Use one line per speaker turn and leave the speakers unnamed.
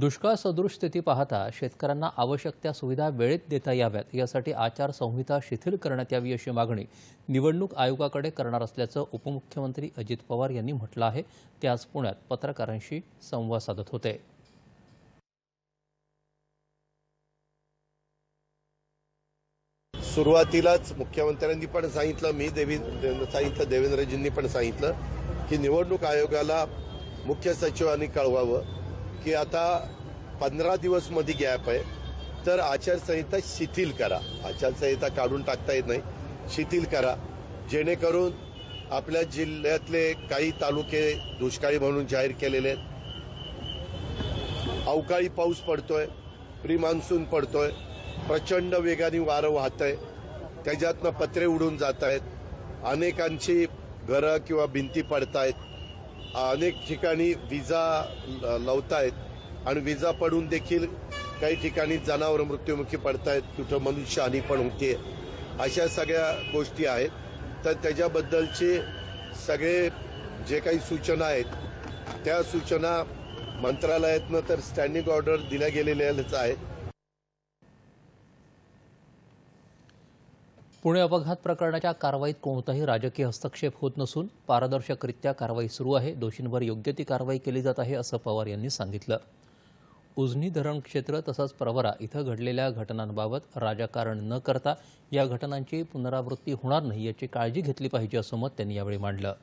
दुष्काळ सदृश स्थिती पाहता शेतकऱ्यांना आवश्यक त्या सुविधा वेळेत देता याव्यात. यासाठी आचारसंहिता शिथिल करण्यात यावी अशी मागणी निवडणूक आयोगाकडे करणार असल्याचं उपमुख्यमंत्री अजित पवार यांनी म्हटलं आहे. ते आज पुण्यात पत्रकारांशी संवाद साधत होते.
सुरुवातीलाच मुख्यमंत्र्यांनी पण सांगितलं मी देवी सांगितलं देवेंद्रजींनी पण सांगितलं की निवडणूक आयोगाला मुख्य सचिवांनी कळवावं. की आता पंधरा दिवसमध्ये गॅप आहे तर आचारसंहिता शिथिल करा. आचारसंहिता काढून टाकता येत नाही शिथिल करा. जेणेकरून आपल्या जिल्ह्यातले काही तालुके दुष्काळी म्हणून जाहीर केलेले आहेत. अवकाळी पाऊस पडतोय प्री मान्सून पडतोय प्रचंड वेगाने वारं वाहतंय त्याच्यातनं पत्रे उडून जात आहेत अनेकांची घरं किंवा भिंती पडतायत. अनेक ठिकाणी विजा ल- लावतायत आणि विजा पडून देखील काही ठिकाणी जनावर मृत्युमुखी पडतायत कुठं मनुष्यहानी पण होते अशा सगळ्या गोष्टी आहेत. तर त्याच्याबद्दलचे सगळे जे काही सूचना आहेत त्या सूचना मंत्रालयातनं तर स्टँडिंग ऑर्डर दिल्या गेलेल्याच आहेत.
पुणे अपघात प्रकरणाच्या कारवाईत कोणताही राजकीय हस्तक्षेप होत नसून पारदर्शकरित्या कारवाई सुरू आहे. दोषींवर योग्य ती कारवाई केली जात आहे असं पवार यांनी सांगितलं. उजनी धरण क्षेत्र तसंच प्रवरा इथं घडलेल्या घटनांबाबत राजकारण न करता या घटनांची पुनरावृत्ती होणार नाही याची काळजी घेतली पाहिजे असं मत त्यांनी यावेळी मांडलं.